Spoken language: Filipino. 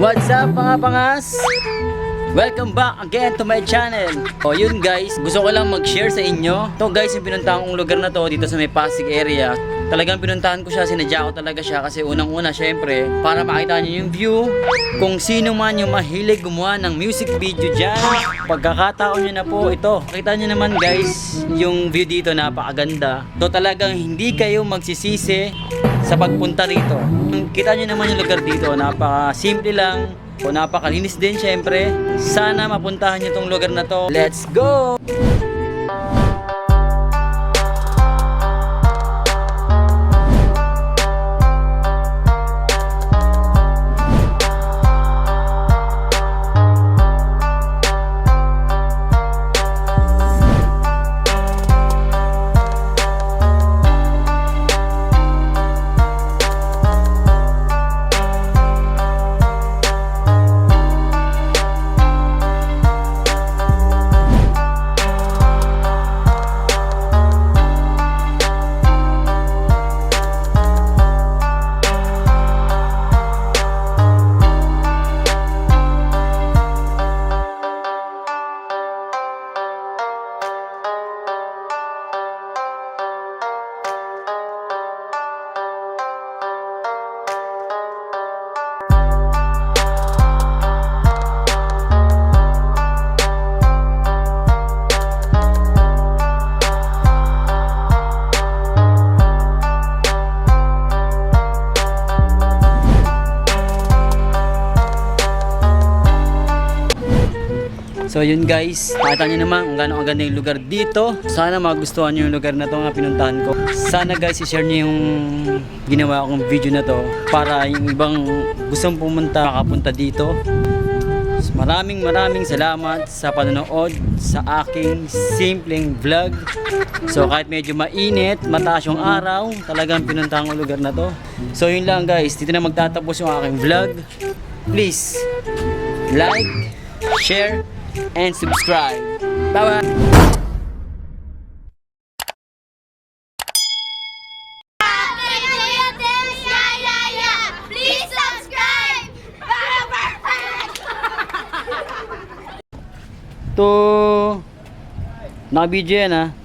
What's up mga pangas? Welcome back again to my channel. O yun guys, gusto ko lang mag-share sa inyo. To guys, yung pinuntahan kong lugar na to dito sa may Pasig area. Talagang pinuntahan ko siya, sinadya ko talaga siya kasi unang-una syempre para makita niyo yung view. Kung sino man yung mahilig gumawa ng music video dyan, pagkakataon nyo na po ito. Makita nyo naman guys, yung view dito napakaganda. So talagang hindi kayo magsisisi sa pagpunta rito. Kita nyo naman yung lugar dito, napaka-simple lang. O napakalinis din syempre. Sana mapuntahan nyo tong lugar na to. Let's go! So yun guys, nakita nyo naman kung gaano kaganda yung lugar dito. Sana magustuhan nyo yung lugar na to nga pinuntahan ko. Sana guys, i-share nyo yung ginawa kong video na to para yung ibang gustong pumunta, makapunta dito. So, maraming maraming salamat sa panonood sa aking simpleng vlog. So kahit medyo mainit, mataas yung araw, talagang pinuntahan ko lugar na to. So yun lang guys, dito na magtatapos yung aking vlog. Please, like, share, and subscribe. Bye-bye! To... Naka-video yan ah.